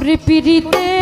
ওরে পিড়িতে